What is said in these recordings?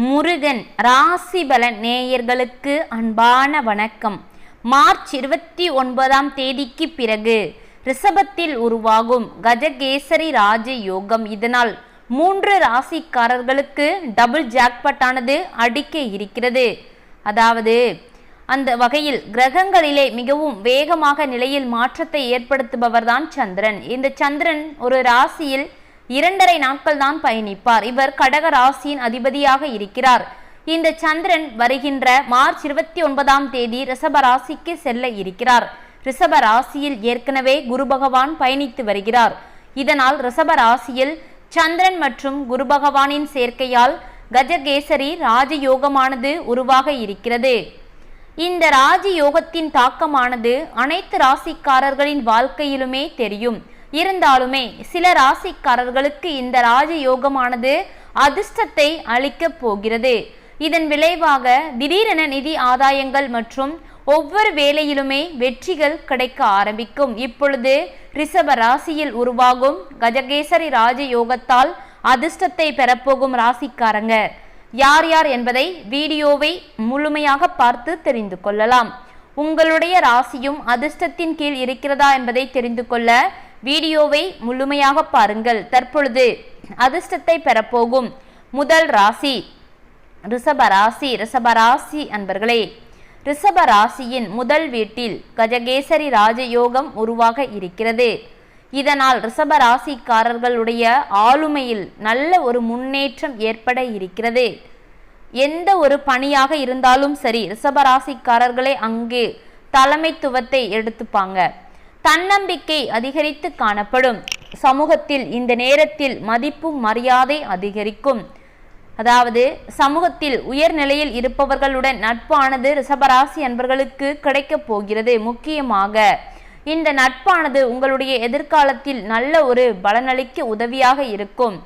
முருகன் ராசிபலன் நேயர்களுக்கு அன்பான வணக்கம். மார்ச் இருபத்தி ஒன்பதாம் தேதிக்கு பிறகு ரிஷபத்தில் உருவாகும் கஜகேசரி ராஜ யோகம். இதனால் மூன்று ராசிக்காரர்களுக்கு டபுள் ஜாக்பட்டானது அடிக்க இருக்கிறது. அதாவது அந்த வகையில் கிரகங்களிலே மிகவும் வேகமாக நிலையில் மாற்றத்தை ஏற்படுத்துபவர்தான் சந்திரன். இந்த சந்திரன் ஒரு ராசியில் இரண்டரை நாட்கள் தான் பயணிப்பார். இவர் கடக ராசியின் அதிபதியாக இருக்கிறார். இந்த சந்திரன் வருகின்ற மார்ச் இருபத்தி ஒன்பதாம் தேதி ரிஷப ராசிக்கு செல்ல இருக்கிறார். ரிஷப ராசியில் ஏற்கனவே குரு பகவான் பயணித்து வருகிறார். இதனால் ரிஷப ராசியில் சந்திரன் மற்றும் குரு பகவானின் சேர்க்கையால் கஜகேசரி ராஜயோகமானது உருவாக இருக்கிறது. இந்த ராஜயோகத்தின் தாக்கமானது அனைத்து ராசிக்காரர்களின் வாழ்க்கையிலுமே தெரியும். இருந்தாலுமே சில ராசிக்காரர்களுக்கு இந்த ராஜயோகமானது அதிர்ஷ்டத்தை அளிக்கப் போகிறது. இதன் விளைவாக திடீரென நிதி ஆதாயங்கள் மற்றும் ஒவ்வொரு வேலையிலுமே வெற்றிகள் கிடைக்க ஆரம்பிக்கும். இப்பொழுது ரிஷப ராசியில் உருவாகும் கஜகேசரி ராஜயோகத்தால் அதிர்ஷ்டத்தை பெறப்போகும் ராசிக்காரங்க. யார் யார் என்பதை வீடியோவை முழுமையாக பார்த்து தெரிந்து கொள்ளலாம். உங்களுடைய ராசியும் அதிர்ஷ்டத்தின் கீழ் இருக்கிறதா என்பதை தெரிந்து கொள்ள வீடியோவை முழுமையாக பாருங்கள். தற்பொழுது அதிர்ஷ்டத்தை பெறப்போகும் முதல் ராசி ரிஷபராசி ரிஷபராசி அன்பர்களே ரிஷபராசியின் முதல் வீட்டில் கஜகேசரி ராஜயோகம் உருவாக இருக்கிறது. இதனால் ரிஷபராசிக்காரர்களுடைய ஆளுமையில் நல்ல ஒரு முன்னேற்றம் ஏற்பட இருக்கிறது. எந்த ஒரு பணியாக இருந்தாலும் சரி ரிஷபராசிக்காரர்களே அங்கு தலைமைத்துவத்தை எடுத்துப்பாங்க. தன்னம்பிக்கை அதிகரித்து காணப்படும். சமூகத்தில் இந்த நேரத்தில் மதிப்பும் மரியாதை அதிகரிக்கும். அதாவது சமூகத்தில் உயர்நிலையில் இருப்பவர்களுடன் நட்பானது ரிஷபராசி அன்பர்களுக்கு கிடைக்கப் போகிறது முக்கியமாக. இந்த நட்பானது உங்களுடைய எதிர்காலத்தில் நல்ல ஒரு பலனளிக்க உதவியாக இருக்கும்.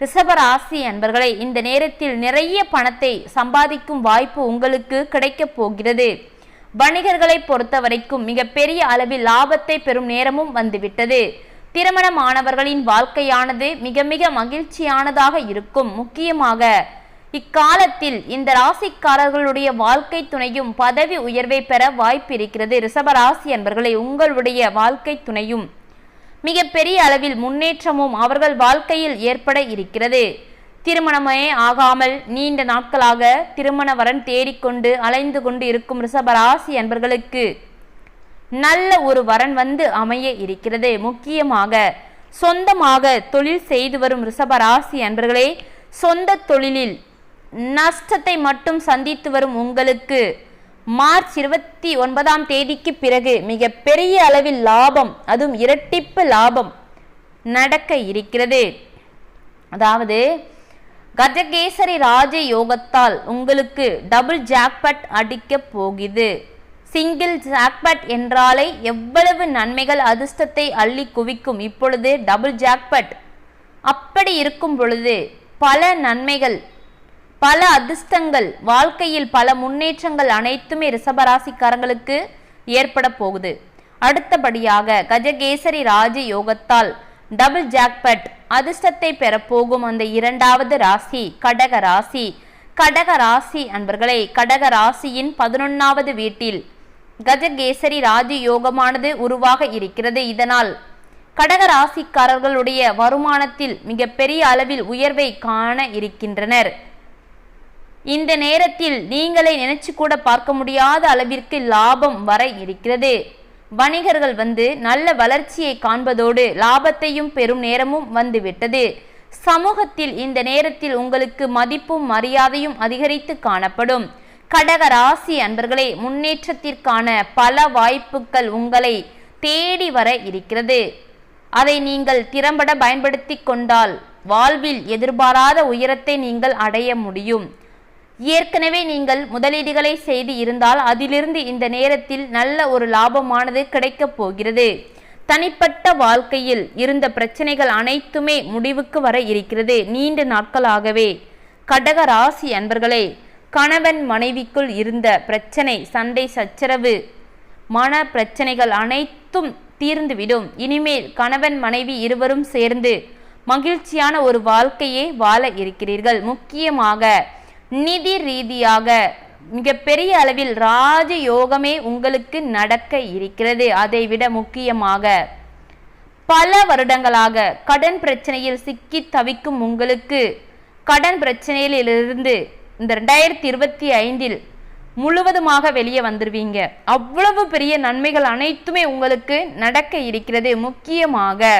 ரிஷபராசி அன்பர்களை இந்த நேரத்தில் நிறைய பணத்தை சம்பாதிக்கும் வாய்ப்பு உங்களுக்கு கிடைக்கப் போகிறது. வணிகர்களை பொறுத்த வரைக்கும் மிகப்பெரிய அளவில் லாபத்தை பெறும் நேரமும் வந்துவிட்டது. திருமணமானவர்களின் வாழ்க்கையானது மிக மிக மகிழ்ச்சியானதாக இருக்கும். முக்கியமாக இக்காலத்தில் இந்த ராசிக்காரர்களுடைய வாழ்க்கை துணையும் பதவி உயர்வை பெற வாய்ப்பிருக்கிறது. ரிஷபராசி என்பர்களை உங்களுடைய வாழ்க்கை துணையும் மிக பெரிய அளவில் முன்னேற்றமும் அவர்கள் வாழ்க்கையில் ஏற்பட இருக்கிறது. திருமணமே ஆகாமல் நீண்ட நாட்களாக திருமண வரன் தேடிக்கொண்டு அலைந்து கொண்டு இருக்கும் ரிஷபராசி என்பர்களுக்கு நல்ல ஒரு வரன் வந்து அமைய இருக்கிறது. முக்கியமாக சொந்தமாக தொழில் செய்து வரும் ரிஷபராசி அன்பர்களே சொந்த தொழிலில் நஷ்டத்தை மட்டும் சந்தித்து வரும் உங்களுக்கு மார்ச் இருபத்தி ஒன்பதாம் தேதிக்கு பிறகு மிக பெரிய அளவில் லாபம் அதுவும் இரட்டிப்பு லாபம் நடக்க இருக்கிறது. அதாவது கஜகேசரி ராஜ யோகத்தால் உங்களுக்கு டபுள் ஜாக்பட் அடிக்கப் போகுது. சிங்கிள் ஜாக்பட் என்றாலே எவ்வளவு நன்மைகள் அதிர்ஷ்டத்தை அள்ளி குவிக்கும் இப்பொழுது டபுள் ஜாக்பட் அப்படி இருக்கும் பொழுது பல நன்மைகள் பல அதிர்ஷ்டங்கள் வாழ்க்கையில் பல முன்னேற்றங்கள் அனைத்துமே ரிஷபராசிக்காரங்களுக்கு ஏற்பட போகுது. அடுத்தபடியாக கஜகேசரி ராஜ யோகத்தால் டபுள் ஜாக்பட் அதிர்ஷ்டத்தை பெறப்போகும் அந்த இரண்டாவது ராசி கடக ராசி. கடக ராசி அன்பர்களே கடக ராசியின் பதினொன்னாவது வீட்டில் கஜகேசரி ராஜ யோகமானது உருவாக இருக்கிறது. இதனால் கடக ராசிக்காரர்களுடைய வருமானத்தில் மிகப்பெரிய அளவில் உயர்வை காண இருக்கின்றனர். இந்த நேரத்தில் நீங்களே நினைச்சு கூட பார்க்க முடியாத அளவிற்கு லாபம் வர இருக்கிறது. வணிகர்கள் வந்து நல்ல வளர்ச்சியை காண்பதோடு லாபத்தையும் பெறும் நேரமும் வந்துவிட்டது. சமூகத்தில் இந்த நேரத்தில் உங்களுக்கு மதிப்பும் மரியாதையும் அதிகரித்து காணப்படும். கடக ராசி அன்பர்களே முன்னேற்றத்திற்கான பல வாய்ப்புகள் உங்களை தேடி வர இருக்கிறது. அதை நீங்கள் திறம்பட பயன்படுத்தி கொண்டால் வாழ்வில் எதிர்பாராத உயரத்தை நீங்கள் அடைய முடியும். ஏற்கனவே நீங்கள் முதலீடுகளை செய்து இருந்தால் அதிலிருந்து இந்த நேரத்தில் நல்ல ஒரு லாபமானது கிடைக்கப் போகிறது. தனிப்பட்ட வாழ்க்கையில் இருந்த பிரச்சனைகள் அனைத்துமே முடிவுக்கு வர இருக்கிறது. நீண்ட நாட்களாகவே கடக ராசி அன்பர்களே கணவன் மனைவிக்குள் இருந்த பிரச்சனை சண்டை சச்சரவு மன பிரச்சனைகள் அனைத்தும் தீர்ந்துவிடும். இனிமேல் கணவன் மனைவி இருவரும் சேர்ந்து மகிழ்ச்சியான ஒரு வாழ்க்கையே வாழ இருக்கிறீர்கள். முக்கியமாக நிதி ரீதியாக மிகப்பெரிய அளவில் ராஜ யோகமே உங்களுக்கு நடக்க இருக்கிறது. அதைவிட முக்கியமாக பல வருடங்களாக கடன் பிரச்சனையில் சிக்கி தவிக்கும் உங்களுக்கு கடன் பிரச்சனையிலிருந்து இந்த ரெண்டாயிரத்தி இருபத்தி ஐந்தில் முழுவதுமாக வெளியே வந்துடுவீங்க அவ்வளவு பெரிய நன்மைகள் அனைத்துமே உங்களுக்கு நடக்க இருக்கிறது. முக்கியமாக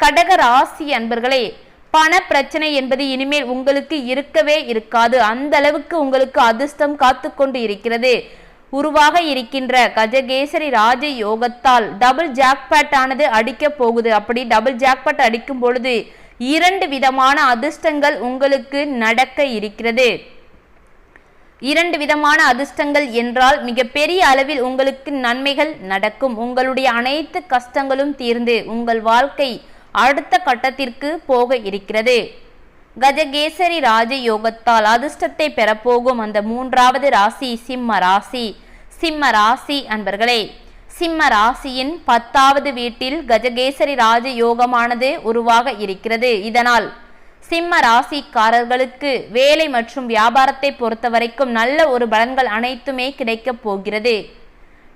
கடக ராசி அன்பர்களே பண பிரச்சனை என்பது இனிமேல் உங்களுக்கு இருக்கவே இருக்காது. அந்த அளவுக்கு உங்களுக்கு அதிர்ஷ்டம் காத்து கொண்டு இருக்கிறது. உருவாக இருக்கின்ற கஜகேசரி ராஜ யோகத்தால் டபுள் ஜாக்பேட் ஆனது அடிக்க போகுது. அப்படி டபுள் ஜாக்பேட் அடிக்கும் பொழுது இரண்டு விதமான அதிர்ஷ்டங்கள் உங்களுக்கு நடக்க இருக்கிறது. இரண்டு விதமான அதிர்ஷ்டங்கள் என்றால் மிகப்பெரிய அளவில் உங்களுக்கு நன்மைகள் நடக்கும். உங்களுடைய அனைத்து கஷ்டங்களும் தீர்ந்து உங்கள் வாழ்க்கை அடுத்த கட்டத்திற்கு போக இருக்கிறது. கஜகேசரி ராஜ யோகத்தால் அதிர்ஷ்டத்தை பெறப்போகும் அந்த மூன்றாவது ராசி சிம்ம ராசி. சிம்ம ராசி அன்பர்களே சிம்ம ராசியின் பத்தாவது வீட்டில் கஜகேசரி ராஜ யோகமானது உருவாக இருக்கிறது. இதனால் சிம்ம ராசிக்காரர்களுக்கு வேலை மற்றும் வியாபாரத்தை பொறுத்த வரைக்கும் நல்ல ஒரு பலன்கள் அனைத்துமே கிடைக்கப் போகிறது.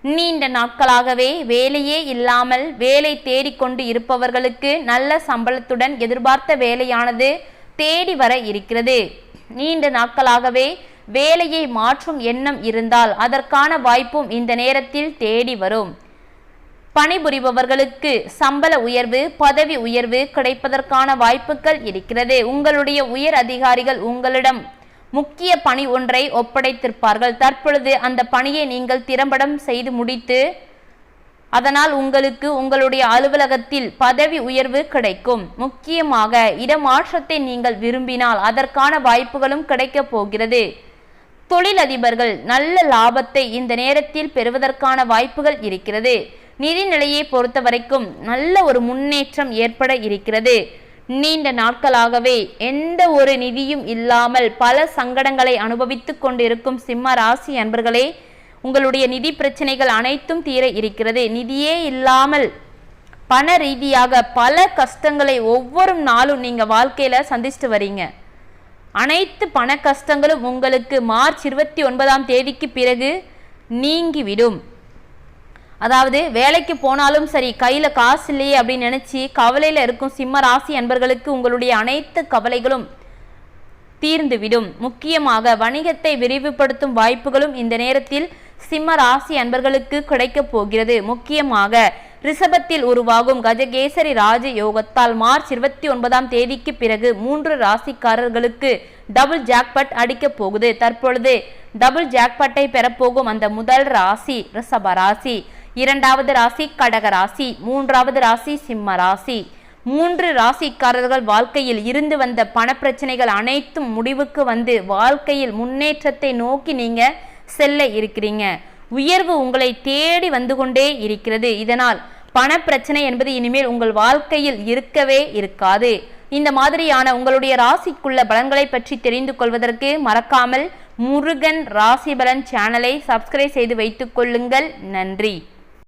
நீண்ட நாட்களாகவே வேலையே இல்லாமல் வேலை தேடிக்கொண்டு இருப்பவர்களுக்கு நல்ல சம்பளத்துடன் எதிர்பார்த்த வேலையானது தேடி வர இருக்கிறது. நீண்ட நாட்களாகவே வேலையை மாற்றும் எண்ணம் இருந்தால் அதற்கான வாய்ப்பும் இந்த நேரத்தில் தேடி வரும். பணிபுரிபவர்களுக்கு சம்பள உயர்வு பதவி உயர்வு கிடைப்பதற்கான வாய்ப்புகள் இருக்கிறது. உங்களுடைய உயர் அதிகாரிகள் உங்களிடம் முக்கிய பணி ஒன்றை ஒப்படைத்திருப்பார்கள். தற்பொழுது அந்த பணியை நீங்கள் திறம்படம் செய்து முடித்து அதனால் உங்களுக்கு உங்களுடைய அலுவலகத்தில் பதவி உயர்வு கிடைக்கும். முக்கியமாக இடமாற்றத்தை நீங்கள் விரும்பினால் அதற்கான வாய்ப்புகளும் கிடைக்கப் போகிறது. தொழிலதிபர்கள் நல்ல லாபத்தை இந்த நேரத்தில் பெறுவதற்கான வாய்ப்புகள் இருக்கிறது. நிதிநிலையை பொறுத்த வரைக்கும் நல்ல ஒரு முன்னேற்றம் ஏற்பட இருக்கிறது. நீண்ட நாட்களாகவே எந்த ஒரு நிதியும் இல்லாமல் பல சங்கடங்களை அனுபவித்துக் கொண்டிருக்கும் சிம்ம ராசி அன்பர்களே உங்களுடைய நிதி பிரச்சனைகள் அனைத்தும் தீர இருக்கிறது. நிதியே இல்லாமல் பண ரீதியாக பல கஷ்டங்களை ஒவ்வொரு நாளும் நீங்கள் வாழ்க்கையில் சந்திச்சுட்டு வரீங்க. அனைத்து பண கஷ்டங்களும் உங்களுக்கு மார்ச் இருபத்தி ஒன்பதாம் தேதிக்கு பிறகு நீங்கிவிடும். அதாவது வேலைக்கு போனாலும் சரி கையில் காசு இல்லையே அப்படின்னு நினச்சி கவலையில் இருக்கும் சிம்ம ராசி அன்பர்களுக்கு உங்களுடைய அனைத்து கவலைகளும் தீர்ந்துவிடும். முக்கியமாக வணிகத்தை விரிவுபடுத்தும் வாய்ப்புகளும் இந்த நேரத்தில் சிம்ம ராசி அன்பர்களுக்கு கிடைக்கப் போகிறது. முக்கியமாக ரிஷபத்தில் உருவாகும் கஜகேசரி ராஜ யோகத்தால் மார்ச் இருபத்தி ஒன்பதாம் தேதிக்கு பிறகு மூன்று ராசிக்காரர்களுக்கு டபுள் ஜாக்பட் அடிக்கப் போகுது. தற்பொழுது டபுள் ஜாக்பட்டை பெறப்போகும் அந்த முதல் ராசி ரிஷப ராசி. இரண்டாவது ராசி கடக ராசி மூன்றாவது ராசி சிம்ம ராசி. மூன்று ராசிக்காரர்கள் வாழ்க்கையில் இருந்து வந்த பணப்பிரச்சனைகள் அனைத்தும் முடிவுக்கு வந்து வாழ்க்கையில் முன்னேற்றத்தை நோக்கி நீங்க செல்ல இருக்கிறீங்க. உயர்வு உங்களை தேடி வந்து கொண்டே இருக்கிறது. இதனால் பணப்பிரச்சனை என்பது இனிமேல் உங்கள் வாழ்க்கையில் இருக்கவே இருக்காது. இந்த மாதிரியான உங்களுடைய ராசிக்குள்ள பலன்களை பற்றி தெரிந்து கொள்வதற்கு மறக்காமல் முருகன் ராசி பலன் சேனலை சப்ஸ்கிரைப் செய்து வைத்துக் கொள்ளுங்கள். நன்றி.